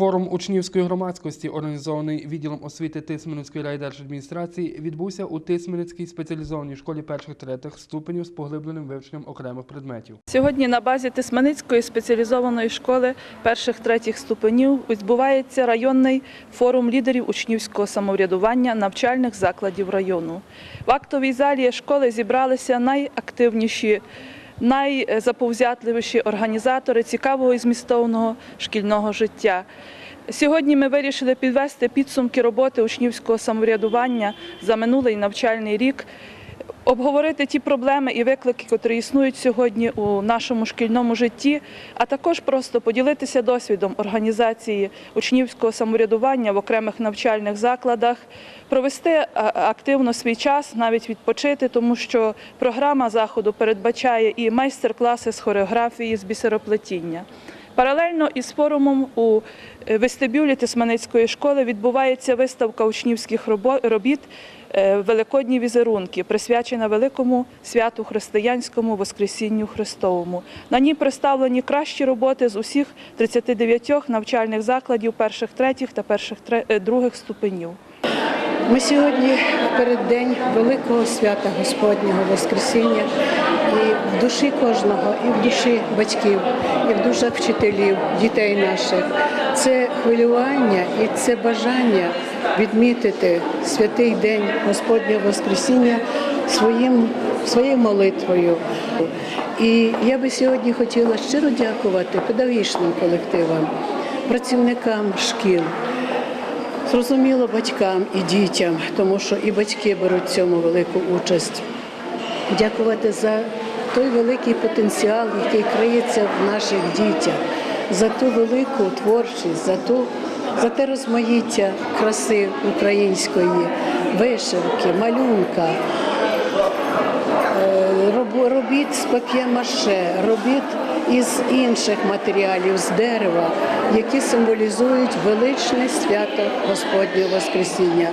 Форум учнівської громадськості, організований відділом освіти Тисменецької райдержадміністрації, відбувся у Тисменецькій спеціалізованій школі перших-третіх ступенів з поглибленим вивченням окремих предметів. Сьогодні на базі Тисменицької спеціалізованої школи перших-третіх ступенів відбувається районний форум лідерів учнівського самоврядування навчальних закладів району. В актовій залі школи зібралися найактивніші, найзаповзятливіші організатори цікавого і змістовного шкільного життя. Сьогодні ми вирішили підвести підсумки роботи учнівського самоврядування за минулий навчальний рік обговорити ті проблеми і виклики, які існують сьогодні у нашому шкільному житті, а також просто поділитися досвідом організації учнівського самоврядування в окремих навчальних закладах, провести активно свій час, навіть відпочити, тому що програма заходу передбачає і майстер-класи з хореографії, з бісероплетіння. Паралельно із форумом у е, вестибюлі Тисманицької школи відбувається виставка учнівських робіт е, Великодні візерунки, присвячена великому святу християнському Воскресінню Христовому. На ній представлені кращі роботи з усіх 39 навчальних закладів перших, третіх та перших е, других ступенів. Ми сьогодні в переддень великого свята Господнього Воскресіння, і в душі кожного, і в душі батьків, і в душах вчителів, дітей наших. Це хвилювання і це бажання відмітити святий день Господнього Воскресіння своїм, своєю молитвою. І я би сьогодні хотіла щиро дякувати педагогічним колективам, працівникам шкіл. Зрозуміло батькам і дітям, тому що і батьки беруть в цьому велику участь. Дякувати за той великий потенціал, який криється в наших дітях, за ту велику творчість, за ту за те розмаїття краси української, вишивки, малюнка, робіт з пап'є-маше, робіт із інших матеріалів, з дерева, які символізують величне свято Господнього Воскресіння.